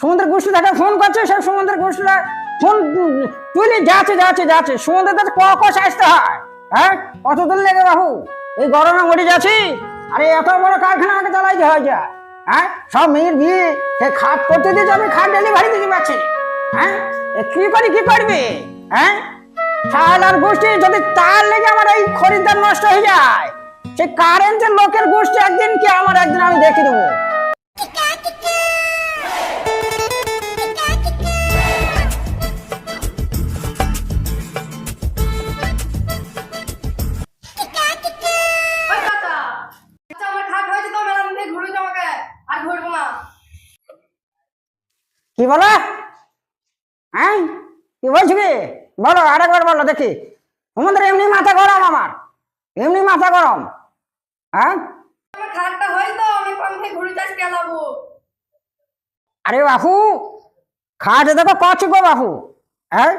সমুদ্রের গোষ্ঠী তাকে ফোন করছে সব সমুদ্রের গোষ্ঠীরা ফোন তুলি যাচ্ছে যাচ্ছে যাচ্ছে। সমুদ্রে তো ক কষ আসতে হয়। হ্যাঁ? কত দিন লেগে বাহু এই গরমে মরে যাচ্ছি? আরে, এত বড় কারখানা আমাকে চালাইতে হয় যা। হ্যাঁ? সব মেয়ের বিয়ে। সে খাট করতে দিয়েছে আমি খাট ডেলিভারি দিতে পারছি হ্যাঁ? কি করি, কি করবি? হ্যাঁ? শাল গোষ্ঠী, যদি তার লেগে আমার এই খরিদ্দার নষ্ট হয়ে যায়, সে কারেন্টের লোকের গোষ্ঠী একদিন কি আমার একদিন আমি দেখে দেবো? কি বলো? হ্যাঁ? কি বলছি কি? বলো আরেকবার বলো দেখি। তোমাদের এমনি মাথা গরম আমার। এমনি মাথা গরম। হ্যাঁ? আমি ঘুরে আরে বাপু খাটে দেখো কছি গো বাপু হ্যাঁ?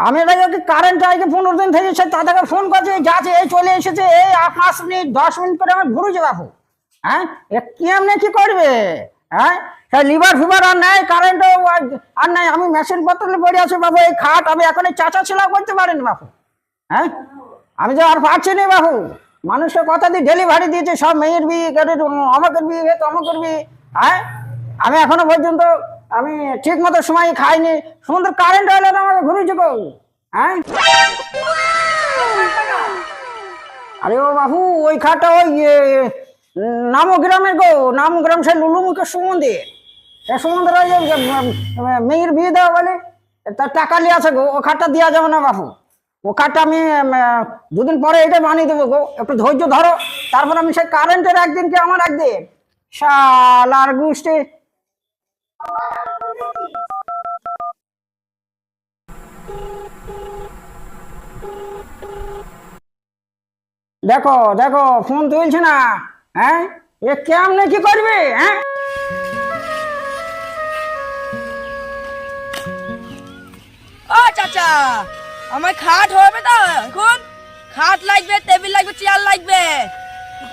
আমি দেখি কারেন্ট আজকে পনেরো দিন থেকে সে তাদেরকে ফোন করছে যাচ্ছে এই চলে এসেছে এই আট পাঁচ মিনিট দশ মিনিট করে আমি ঘুরেছে বাপু হ্যাঁ? এ কি এমনি কি করবে? হ্যাঁ? সে লিভার ফিভার আর নাই কারেন্টও আর নাই। আমি মেশিন পত্রে পড়ে আছি বাবু, এই খাট আমি এখন এই চাচা ছিলা করতে পারেন বাপু হ্যাঁ? আমি তো আর পারছি না বাবু। মানুষের কথা দিয়ে ডেলিভারি দিয়েছে, সব মেয়ের বিয়ে করে অমকের বিয়ে তমকের বিয়ে। হ্যাঁ? আমি এখনও পর্যন্ত আমি ঠিক মতো সময় খাইনি। সমুদ্র কারেন্ট হলে তো আমাকে ঘুরিয়েছে গো হ্যাঁ? আরে ও বাবু, ওই খাটটা ওই ইয়ে, নামো গ্রামের গো নামো গ্রাম সে লুলুমুখের সমুদ্রে সে সমুদ্রে ওই মেয়ের বিয়ে দেওয়া বলে তার টাকা নিয়ে আছে গো ও খাটটা দেওয়া যাবে না বাপু। ও কাঠটা আমি দুদিন পরে এটা বানিয়ে দেবো গো একটু ধৈর্য ধরো তারপর আমি সেই কারেন্টের একদিন কি আমার একদিন? শাল আর গুষ্টি। দেখো দেখো ফোন তুলছে না। হ্যাঁ? এ কেমনে কি করবে হ্যাঁ? ও চাচা আমার খাট হবে তো এখন। খাট লাগবে টেবিল লাগবে চেয়ার লাগবে।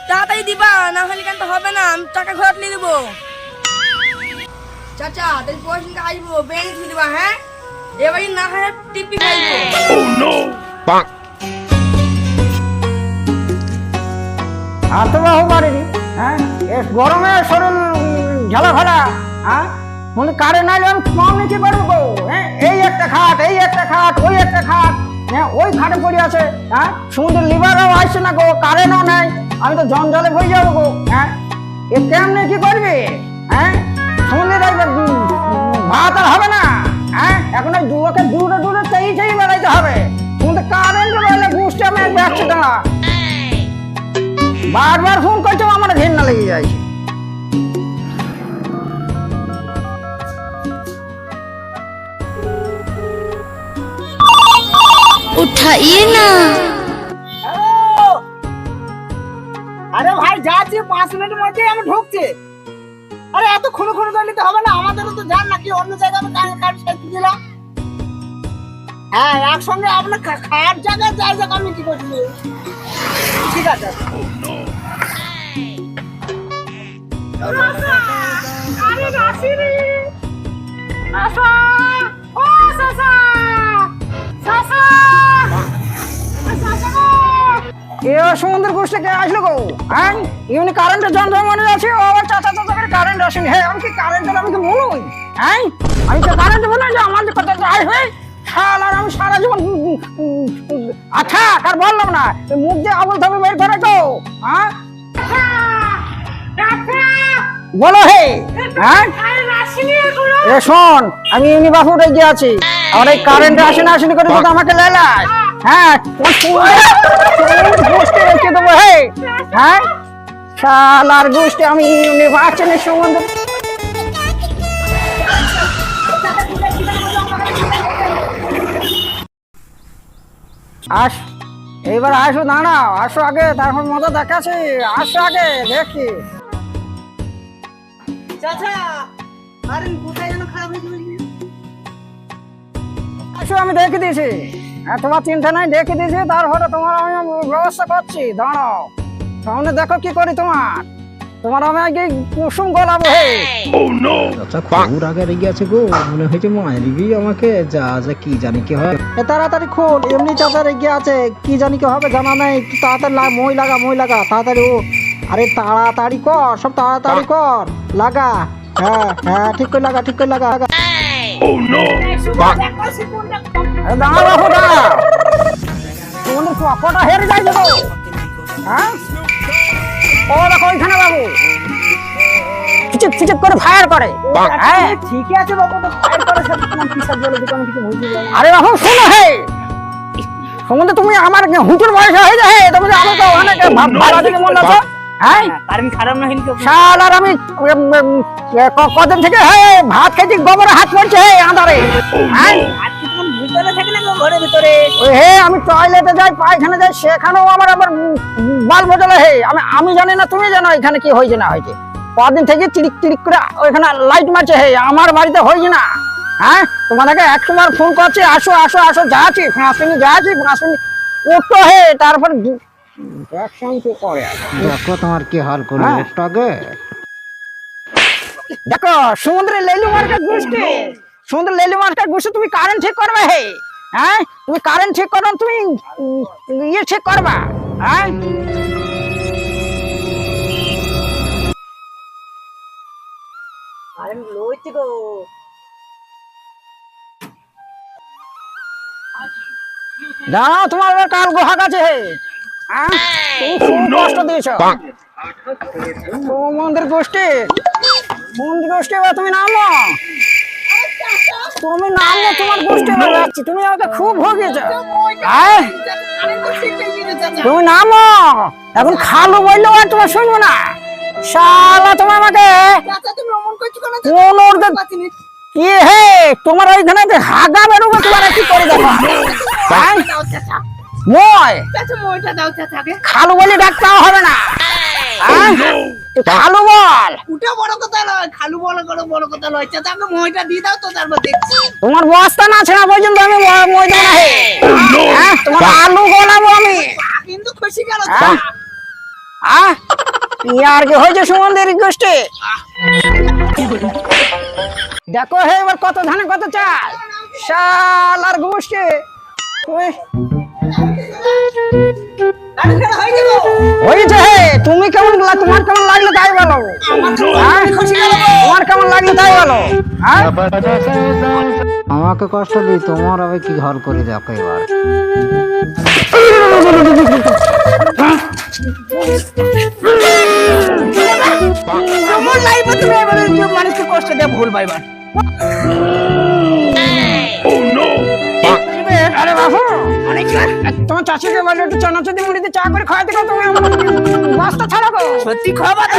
তাড়াতাড়ি দিবা না হলে কেন তো হবে না আমি টাকা ঘর নিয়ে দেবো চাচা তাহলে পয়সা আসব ব্যাংক দিবা হ্যাঁ? এবারে না হয় টিপি খাইবো। আর তো বাহু পারিনি হ্যাঁ? গরমে শরীর ঝালা ফালা হ্যাঁ? মনে কারে নাইলে আমি কম নিচে করব গো হ্যাঁ? এই একটা খাট এই একটা খাট ওই একটা খাট হ্যাঁ? ওই খাটে পড়ে আছে হ্যাঁ? সমুদ্রের লিভারও আসছে না গো কারেন্টও নাই আমি তো জঞ্জালে হয়ে যাব গো হ্যাঁ? এ কেমনে কি করবি হ্যাঁ? উম, ভাত আর হবে না হ্যাঁ? এখন ওই দুলোকে দূরে দূরে চাই চাই বেড়াইতে হবে কিন্তু কারেন্ট রইলে বুঝতে আমি ব্যাগছে দাঁড়া বারবার ফোন করছ আমার ঘেন্না লেগে যায় উঠাইয়ে না। আরে ভাই যাচ্ছি পাঁচ মিনিট মধ্যে আমি ঢুকছি। আরে এত খুনো খুনো ধরলে তো হবে না আমাদেরও তো যান নাকি অন্য জায়গায় আমি কার কার সাইড দিলাম হ্যাঁ একসঙ্গে আপনার খাট জায়গায় যাই যাক আমি কি করছি। ঠিক আছে। এ সমুদ্র গোষ্ঠী কে আসলো গো। হ্যাঁ এমনি কারেন্টের যন্ত্র মনে আছে? ও চাচা চাচা করে কারেন্ট আসেনি। হ্যাঁ আমি কি কারেন্টের আমি কি বলুন হ্যাঁ আমি তো কারেন্ট বলে যে আমাদের কথা আয় হয়ে, শাল, আর আমি সারা জীবন আচ্ছা আর বললাম না মুখ দিয়ে আবল থাবল বের করে গো হ্যাঁ বলো হে হ্যাঁ? এ শোন, আমি ইউনিভার্সিটি গিয়ে আছি আর এই কারেন্ট আসে না, আসেনি করে তো আমাকে লেলাস হ্যাঁ? গোষ্ঠী রেখে দেবো, হে। হ্যাঁ? শালার গোষ্ঠী আমি ইউনিভার্সিটির সম্বন্ধে আস, এইবার আসো, দাঁড়াও, আসো আগে, তারপর মজা দেখাচ্ছি, আসো আগে, দেখি। চাচা আরে কোথায় যেন খারাপ আসো আমি দেখে দিয়েছি। তোমার চিন্তা নাই দেখে দিয়েছি তারপরে তোমার আমি ব্যবস্থা করছি। দাঁড়াও সামনে দেখো কি করি তোমার। তোমার আমি আগে কুসুম গলাবো হে খবর আগে রেগে আছে গো মনে হয়েছে মারবি আমাকে যা যা কি জানি কি হয়। এ তাড়াতাড়ি খোল এমনি চাচা রেগে আছে কি জানি কি হবে জানা নাই তাড়াতাড়ি মই লাগা মই লাগা তাড়াতাড়ি ও। আরে তাড়াতাড়ি কর সব তাড়াতাড়ি কর। লাগা। হ্যাঁ হ্যাঁ ঠিক করে লাগা ঠিক করে লাগা লাগা। এ দাঁড়া বাবু তোমাদের পকটা হেরে যায় তো হ্যাঁ? ও দেখো ওইখানে বাবু। ফিচিক ফিচিক করে ফায়ার করে। হ্যাঁ ঠিকই আছে বাবু তো ফায়ার করে সব তোমার কিসব বলে দিতে কিছু বুঝতে পারি আরে বাবু শোনো হে। সম্বন্ধে তুমি আমার হুটুর বয়স হয়ে যায় হে। তুমি আমি তো ভালো থেকে মনে হতো হ্যাঁ। কারণ খারাপ না। হলে শাল আর আমি কদিন থেকে হে ভাত খেয়েছি গোবরে হাত পড়ছে হে আঁধারে হ্যাঁ। আজকে তোমার ভিতরে থাকে না ঘরের ভিতরে? ওই হে আমি টয়লেটে যাই পায়খানে যাই সেখানেও আমার আবার বাল বদলে হে। আমি আমি জানি না তুমি জানো এখানে কি হয়েছে না হয়েছে। কদিন থেকে চিরিক চিরিক করে ওইখানে লাইট মারছে হে আমার বাড়িতে হয়েছে না। হ্যাঁ? তোমাদেরকে একশোবার ফোন করছে আসো আসো আসো যাচ্ছি পাঁচ মিনিট যাচ্ছি পাঁচ মিনিট উঠতো হে তারপর করে। দেখো তোমার কি হাল করল হ্যাঁ। দেখো সমুদ্রে লেলু মার্কেট গোষ্ঠী। সমুদ্রে লেলু মার্কেট গোষ্ঠী তুমি কারেন্ট ঠিক করবে হে? হ্যাঁ? তুমি কারেন্ট ঠিক করো তুমি ইয়ে ঠিক করবা। হ্যাঁ? গো। দাঁড়াও তোমার কাল গোহাক আছে হে। কষ্ট দিয়েছ। মন্দির গোষ্ঠী। মন্দির গোষ্ঠী এবার তুমি নামো। তুমি নামো তোমার গোষ্ঠী এবার যাচ্ছি। তুমি আমাকে খুব ভোগিয়েছ হ্যাঁ তুমি নামো। এখন খালু বললেও আর তোমার শুনব না। শালা তুমি আমাকে কি হে? তোমার ওইখানে হাগা বেরোবে তোমার কি করে দেখো? মই? চাচা মইটা দাও চাচাকে খালু বলে ডাকতে হবে না। হ্যাঁ? খালু বল। উঠে বড় কথা নয় খালু বড় বড় কথা নয়। চাচাকে মইটা দিয়ে দাও তো তারপর দেখছি। তোমার বস্তা না ছেড়া পর্যন্ত আমি ম- না হ্যাঁ? তোমার আলু গোলাবো আমি। কিন্তু খুশি গেল হ্যাঁ? আহ? ইয়ার কি হয়েছে সুমন্দির গোষ্ঠী দেখো হে এবার কত ধানে কত চাল? শাল আর গোষ্ঠী। হয়েছে তুমি কেমন তোমার কেমন লাগল তাই বলো। হ্যাঁ? তোমার কেমন লাগল তাই বলো। হ্যাঁ? আমাকে কষ্ট দিই তোমার আবার কি ঘর করে দেখো এবার। আমার লাইফে তুমি মানুষকে কষ্ট দিয়ে ভুল পাইবার চাষিকে বলে একটু চানাচুদি মুড়িতে চা করে খাওয়াতে কত তুমি আমার বস্তা ছাড়া সত্যি খাবার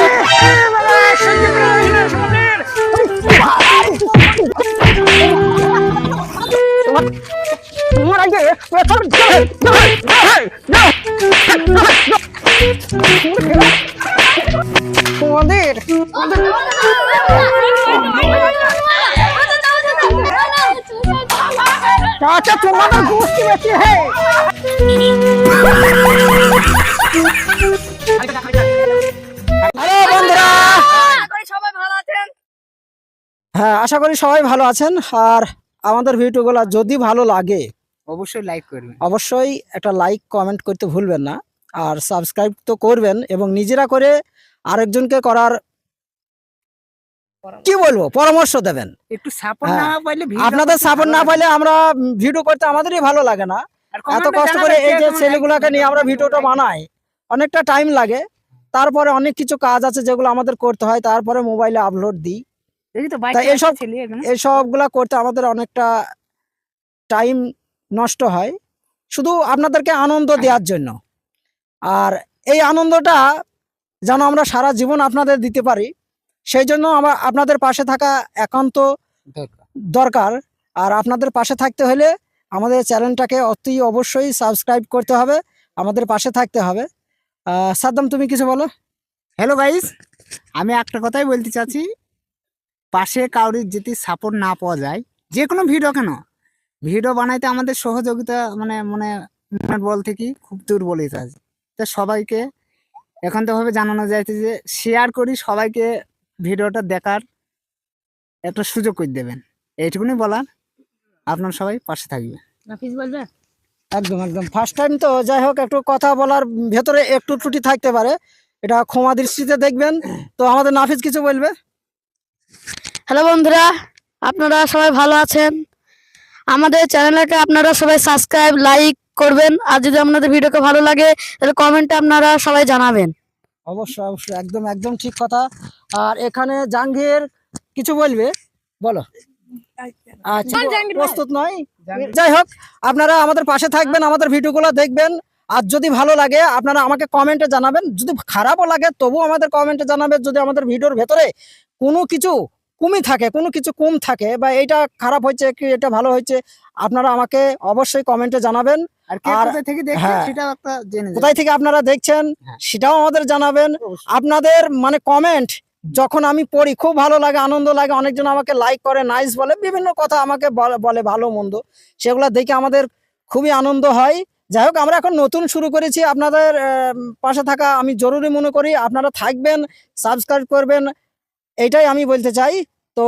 আশা করি সবাই ভালো আছেন। আর আমাদের ভিডিওগুলো যদি ভালো লাগে অবশ্যই লাইক করবেন। অবশ্যই একটা লাইক কমেন্ট করতে ভুলবেন না। আর সাবস্ক্রাইব তো করবেন এবং নিজেরা করে আরেকজনকে করার কি বলব পরামর্শ দেবেন। একটু সাপোর্ট হ্যাঁ। না পাইলে আপনাদের সাপোর্ট না পাইলে আমরা ভিডিও করতে আমাদেরই ভালো লাগে না। এত কষ্ট করে এই যে ছেলেগুলাকে নিয়ে আমরা ভিডিওটা বানাই অনেকটা টাইম লাগে। তারপরে অনেক কিছু কাজ আছে যেগুলো আমাদের করতে হয় তারপরে মোবাইলে আপলোড দিই। এসব- এই সবগুলা করতে আমাদের অনেকটা টাইম নষ্ট হয়। শুধু আপনাদেরকে আনন্দ দেওয়ার জন্য। আর এই আনন্দটা যেন আমরা সারা জীবন আপনাদের দিতে পারি সেই জন্য আমার আপনাদের পাশে থাকা একান্ত দরকার। আর আপনাদের পাশে থাকতে হলে আমাদের চ্যানেলটাকে অতি অবশ্যই সাবস্ক্রাইব করতে হবে আমাদের পাশে থাকতে হবে। আহ, সাদ্দাম তুমি কিছু বলো? হ্যালো গাইস আমি একটা কথাই বলতে চাচ্ছি। পাশে কাউরির যদি সাপোর্ট না পাওয়া যায় যে কোনো ভিডিও কেন? ভিডিও বানাইতে আমাদের সহযোগিতা মানে মানে মনের বল থেকে খুব দুর্বলতা আছে তো সবাইকে এখন তো ভাবে জানানো যাচ্ছে যে শেয়ার করি সবাইকে ভিডিওটা দেখার একটা সুযোগ করে দেবেন। এইটুকুনি বলার। আপনার সবাই পাশে থাকবে। নাফিস বলবে? একদম একদম। ফার্স্ট টাইম তো যাই হোক একটু কথা বলার ভেতরে একটু ত্রুটি থাকতে পারে। এটা ক্ষমা দৃষ্টিতে দেখবেন। তো আমাদের নাফিজ কিছু বলবে? হ্যালো বন্ধুরা আপনারা সবাই ভালো আছেন? আমাদের চ্যানেলটাকে আপনারা সবাই সাবস্ক্রাইব লাইক করবেন। আর যদি আপনাদের ভিডিওকে ভালো লাগে তাহলে কমেন্টে আপনারা সবাই জানাবেন। অবশ্যই অবশ্যই। একদম একদম ঠিক কথা। আর এখানে জাঙ্গির কিছু বলবে? বলো। আচ্ছা প্রস্তুত নয়? যাই হোক আপনারা আমাদের পাশে থাকবেন আমাদের ভিডিওগুলো দেখবেন। আর যদি ভালো লাগে আপনারা আমাকে কমেন্টে জানাবেন। যদি খারাপও লাগে তবুও আমাদের কমেন্টে জানাবেন যদি আমাদের ভিডিওর ভেতরে কোনো কিছু কমই থাকে কোনো কিছু কম থাকে বা এটা খারাপ হয়েছে কি এটা ভালো হয়েছে আপনারা আমাকে অবশ্যই কমেন্টে জানাবেন। আর থেকে দেখছেন হ্যাঁ। সেটাও একটা জেনে কোথায় থেকে আপনারা দেখছেন হ্যাঁ। সেটাও আমাদের জানাবেন। আপনাদের মানে কমেন্ট যখন আমি পড়ি খুব ভালো লাগে আনন্দ লাগে অনেকজন আমাকে লাইক করে নাইস বলে বিভিন্ন কথা আমাকে বলে ভালো মন্দ সেগুলো দেখে আমাদের খুবই আনন্দ হয়। যাই হোক, আমরা এখন নতুন শুরু করেছি আপনাদের পাশে থাকা আমি জরুরি মনে করি, আপনারা থাকবেন সাবস্ক্রাইব করবেন এটাই আমি বলতে চাই। তো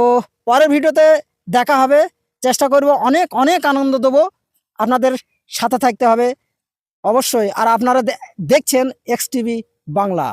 পরের ভিডিওতে দেখা হবে, চেষ্টা করব, অনেক অনেক আনন্দ দেবো আপনাদের সাথে থাকতে হবে, অবশ্যই। আর আপনারা দেখছেন এক্স বাংলা।